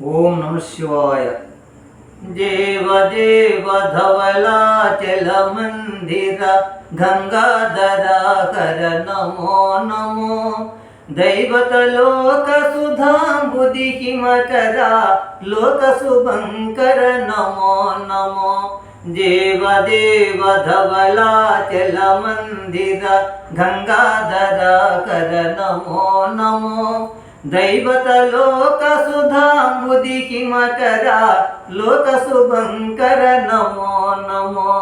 ओम नमः शिवाय। देव देव धवलाचल मंदिर गङ्गाधराकर नमो। नमो लोक लोकसुभङ्कर नमो नमो। देव देव धवलाचल मंदिर गङ्गाधराकर नमो नमो। दैवतलोकसुधाम्बुदिहिमकर लोकसुभङ्कर नमो नमो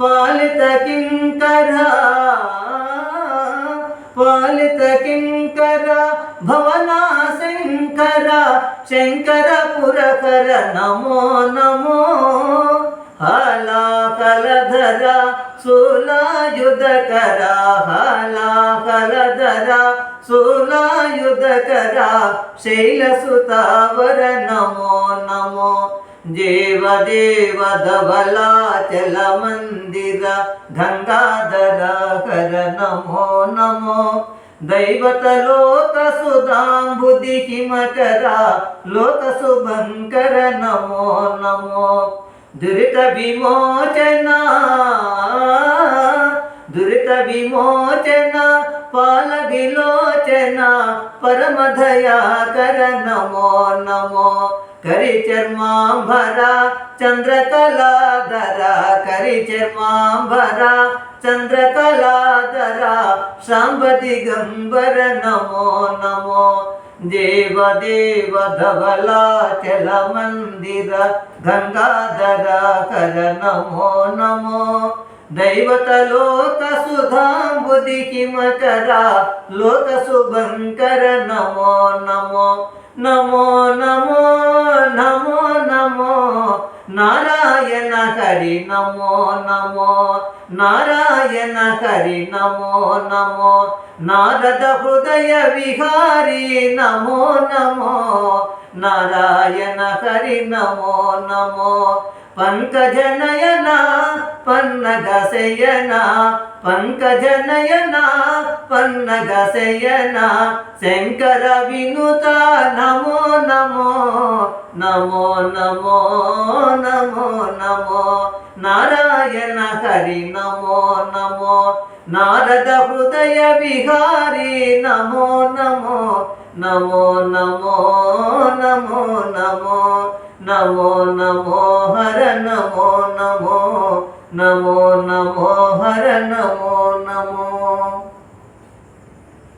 पालितकिङ्कर पालितकिङ्कर भवनाशङ्कर शङ्करपुरकर नमो नमो हलाकलधरा सुलायुधकरा हलाकलधरा సునాయుధకర శైలసుతావర నమో నమో దేవదేవ ధవలాచల మందిర గంగాధర హర నమో నమో దైవతలోక సుధాంబుధి హిమకర లోక శుభంకర నమో నమో దురిత విమోచన దురిత విమోచన పాల విలోచన పరమధయాకర నమో నమో కరి చర్మాంబర చంద్రకళాధర కరి చర్మాంబర చంద్రకళాధర సాంబ దిగంబర నమో నమో దేవ దేవ ధవలాచల మందిర గంగాధర కర నమో నమో దైవత లోక సుధాంబుది హిమకర లోక శుభంకర నమో నమో నమో నమో నమో నమో. నారాయణ హరి నమో నమో నారాయణ హరి నమో నమో. నారద హృదయ విహారి నమో నమో. నారాయణ హరి నమో నమో. పంకజనయన పన్నగశయన పంకజనయన పన్నగశయన శంకర వినుత నమో నమో నమో నమో నమో నమో నారాయణ హరి నమో నమో నారద హృదయ విహారీ నమో నమో నమో నమో నమో నమో నమో హర నమో నమో నమో నమో హర నమో నమో.